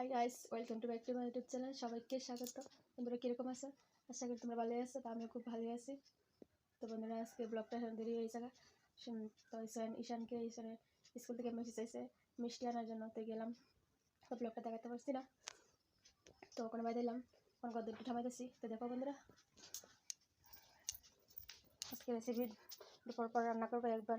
Hi guys welcome to back to my YouTube channel সবাইকে স্বাগত। বন্ধুরা কীরকম আছো? আশা করি তোমরা ভালোই আছো, তো আমিও খুব ভালোই আছি। তো বন্ধুরা, আজকে ব্লগটা এখন দেরি হয়ে যাবে। তো ঈশান, ঈশানকে ঈশানের স্কুল থেকে মেসেজ চাইছে, মিষ্টি আনার জন্য। তো গেলাম। তো ব্লগটা দেখাতে পারছি না। তো ওখানে বাইরে এলাম। ওখানে গদ্দর পিঠা মাইতেছি তো দেখো বন্ধুরা, আজকে রেসিপি দুপুর পর রান্না করব একবার।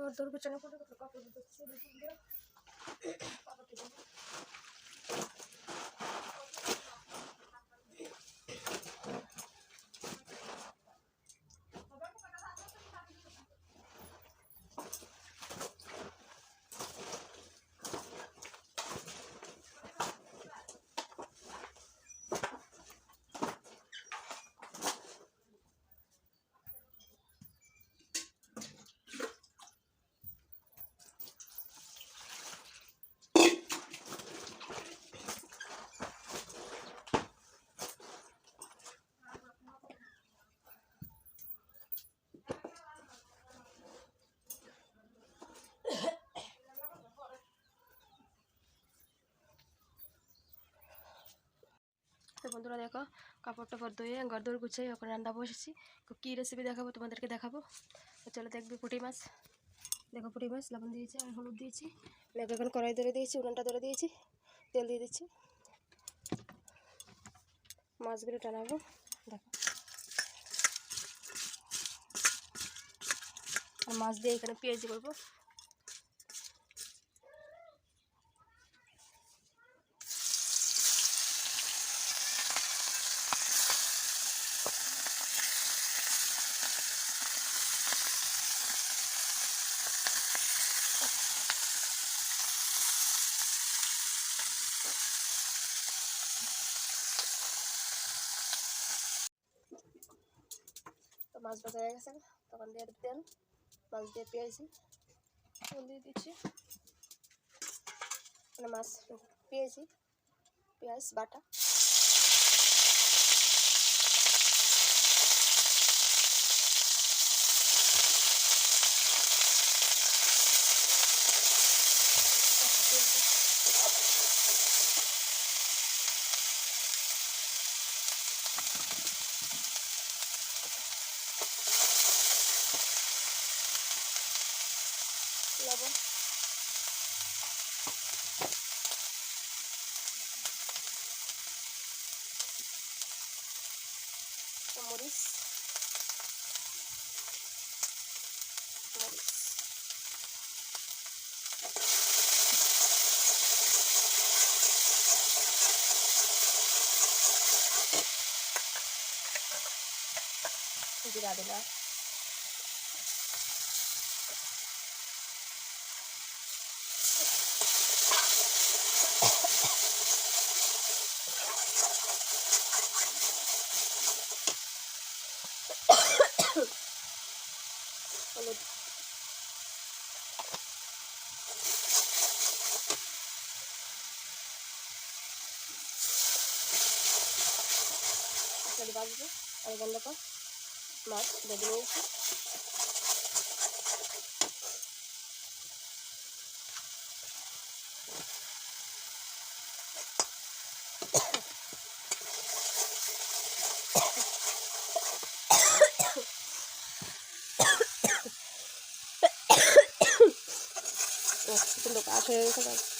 গদ্দর কত কত কাপড় দিচ্ছি তো বন্ধুরা দেখো কাপড় টাপড় ধুয়ে ঘর গুছিয়ে ওখানে রান্না বসেছি। কী রেসিপি দেখাবো তোমাদেরকে দেখাবো? চলো দেখবি পুঁটি মাছ। দেখো পুঁটি মাছ, লবণ দিয়েছি আর হলুদ দিয়েছি। দেখো এখন কড়াই ধরে দিয়েছি, উনানটা ধরে দিয়েছি, তেল দিয়ে দিচ্ছি। মাছগুলো টানাবো, দেখো। আর মাছ দিয়ে এখানে পেঁয়াজি করব। তো হয়ে গেছে তখন দিয়ে তেল মাছ দিয়ে পেয়েছি তেল দিয়ে দিচ্ছি। মানে মাছ পেয়েছি পেঁয়াজ, বাটা। Pamuris. Pamuris. Gila-gila. তাহলে বাজবে আর গন্ধ পর মাছ বেঁধে নিয়েছি হয়ে গেছে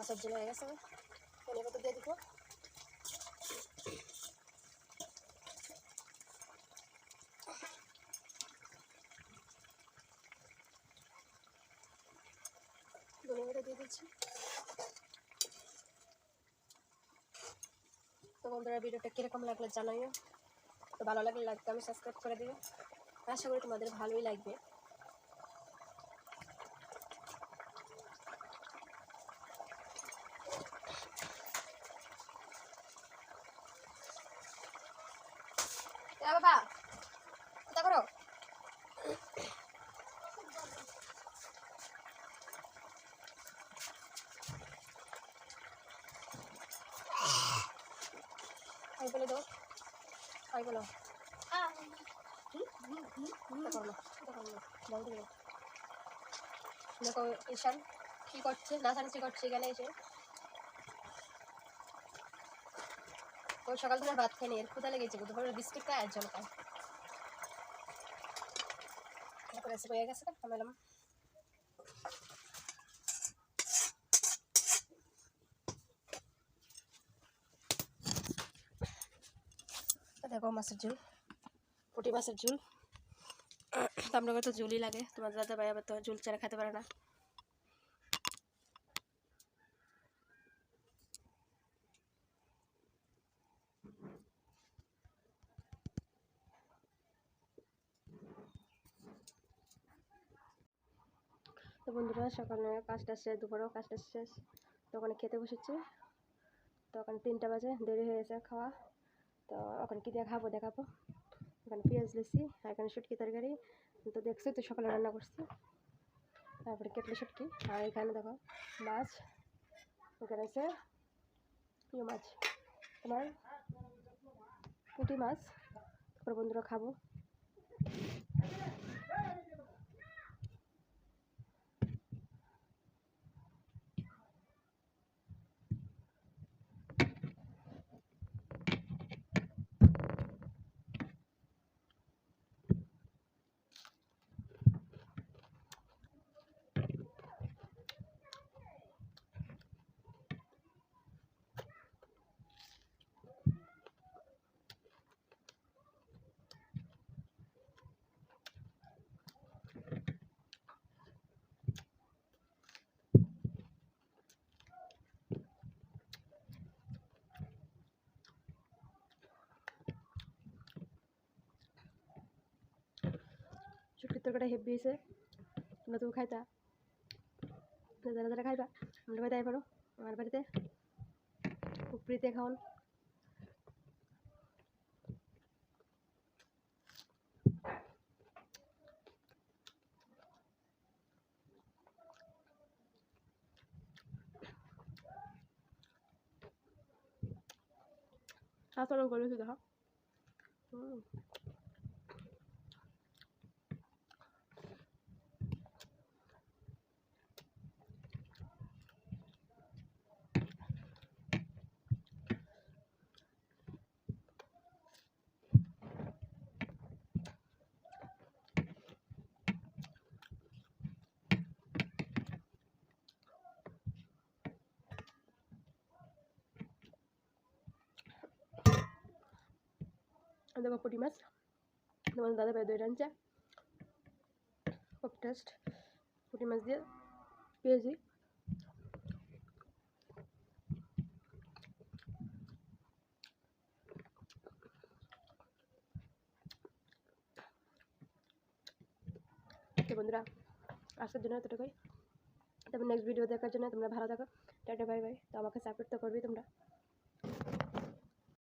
মাছের জন্য হয়ে গেছে। ধনে পাতা দিয়ে দিব। দিচ্ছি। তো বন্ধুরা, ভিডিওটা কীরকম লাগল জানাইও। তো ভালো লাগলে লাইক আমি সাবস্ক্রাইব করে দিও। আশা করি তোমাদের ভালোই লাগবে। দেখো, ঈশান কি করছে? নাচানাচি করছে এখানে এসে। ও সকাল থেকে ভাত খায়নি এর ক্ষুদা লেগেছে দুপুরে বিস্কিট খায় আর জল খায় হয়ে গেছে দেখো মাছের ঝুল, পুঁটি মাছের ঝুল। আমরা তো ঝুলই লাগে তোমার দাদা ভাই আবার তো ঝুল ছাড়া খেতে পারে না। তো বন্ধুরা, সকালে কাজটা শেষ, দুপুরেও কাজটা শেষ। তো ওখানে খেতে বসেছি। তো ওখানে তিনটা বাজে, দেরি হয়ে গেছে খাওয়া। তো ওখানে কী দেখাবো খাব দেখাবো। এখানে পেঁয়াজ লিছি, এখানে শুটকি তরকারি, তো দেখছি তো সকালে রান্না করছি। তারপরে কেটলি শুটকি, আর এখানে দেখো মাছ, এখানে আছে প্রিয় মাছ, তোমার পুঁটি মাছ। তারপর বন্ধুরা খাব। তরকারিটা হেভি হয়েছে তোমরা তো খাইতা। যারা যারা খাইবা আমরা বাড়িতে পারো আমার বাড়িতে উপরিতে খাওয়ান আচরণ করেছি দেখো হুম। দেখো পুঁটি মাছ তোমার দাদা ভাই দইটা আনছে খুব টেস্ট পুঁটি মাছ দিয়ে পেয়েছি বন্ধুরা, আজকের জন্য এতটুকুই। তারপর নেক্সট ভিডিও দেখার জন্য তোমরা ভালো থাকো। টাটা বাই বাই তো আমাকে সাপোর্ট তো করবি তোমরা।